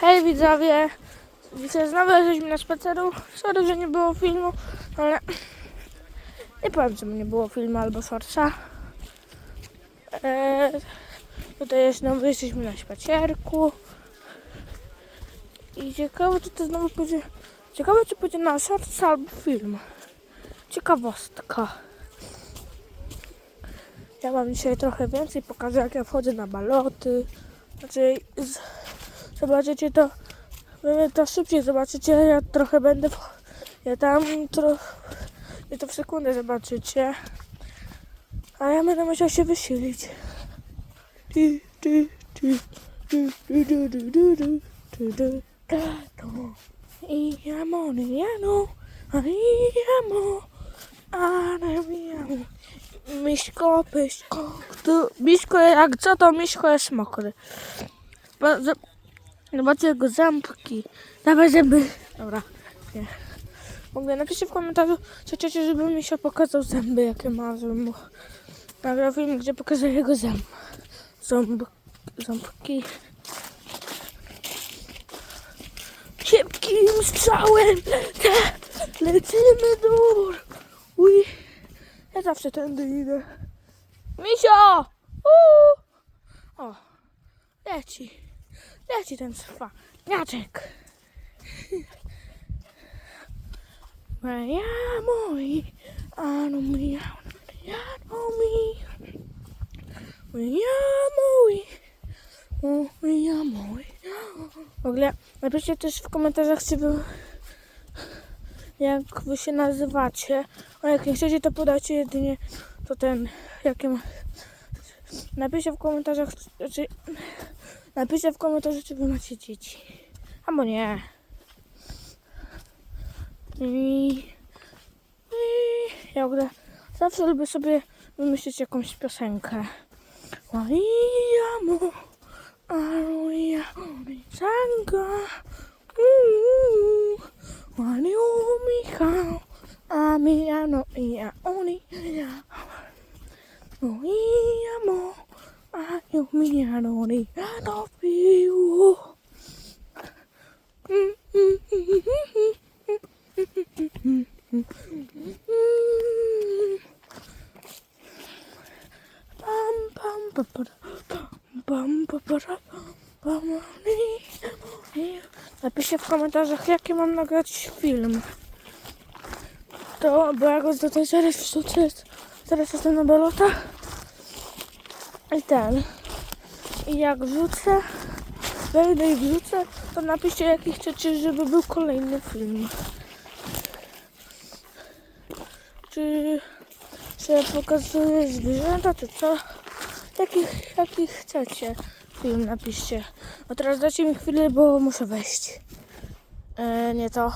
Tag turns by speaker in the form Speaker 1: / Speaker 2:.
Speaker 1: Hej widzowie! Dzisiaj znowu jesteśmy na spaceru. Sorry, że nie było filmu, ale nie powiem, czemu nie było filmu albo shortsa. Eee, tutaj znowu jesteśmy na spacerku. I ciekawe, czy to znowu będzie... Ciekawe, czy będzie na shortsa albo film. Ciekawostka. Ja wam dzisiaj trochę więcej pokażę, jak ja wchodzę na baloty. Znaczy, z, zobaczycie to, to szybciej zobaczycie, ja trochę będę, ja tam trochę, to w sekundę zobaczycie, a ja będę musiał się wysilić. I amo, ni amo, ani amo, ani amo. Miśko, pyśko, tu, miśko, jak co to miśko jest mokry. Zobaczcie jego ząbki. Dawaj zęby. Dobra. Nie. Mogę napiszcie w komentarzu, czy chcecie, żebym mi się pokazał zęby, jakie ma zęby. Nagrał film, gdzie pokazuję jego zęb. Ząb, ząbki. Szybkim strzałem lecimy dur. Uj. Ja zawsze tędy idę. Misio! Uuu! O, leci. Leci ten cwaniaczek. Moja mój, ano mi, ano mi. Moja mój, moja mój. W ogóle napiszcie też w komentarzach, czy wy, jak wy się nazywacie. A jak nie chcecie, to podajcie jedynie to ten, jakie ma... Napiszcie w komentarzach, czy... Napiszcie w komentarzu, czy wy macie dzieci. Albo nie. I... I... Ja ogóle zawsze lubię sobie wymyślić jakąś piosenkę. Mariamo, Aroya, Sanga, Waniu Michał, Amiano, Ia, Oni, Ia, Amo, Ayo, Miano, Ia, No, Piu. Pam, pam, pa, pa, pam, pam. Napiszcie w komentarzach, jaki mam nagrać film. To, bo ja go do tej zaraz wrzucę, teraz jestem na balotach. Ten. I jak wrzucę, wejdę i wrzucę, to napiszcie, jaki chcecie, żeby był kolejny film. Czy że pokazuję zwierzęta, czy co? Jakich, jakich chcecie film napiszcie. A teraz dajcie mi chwilę, bo muszę wejść. E, nie to. E,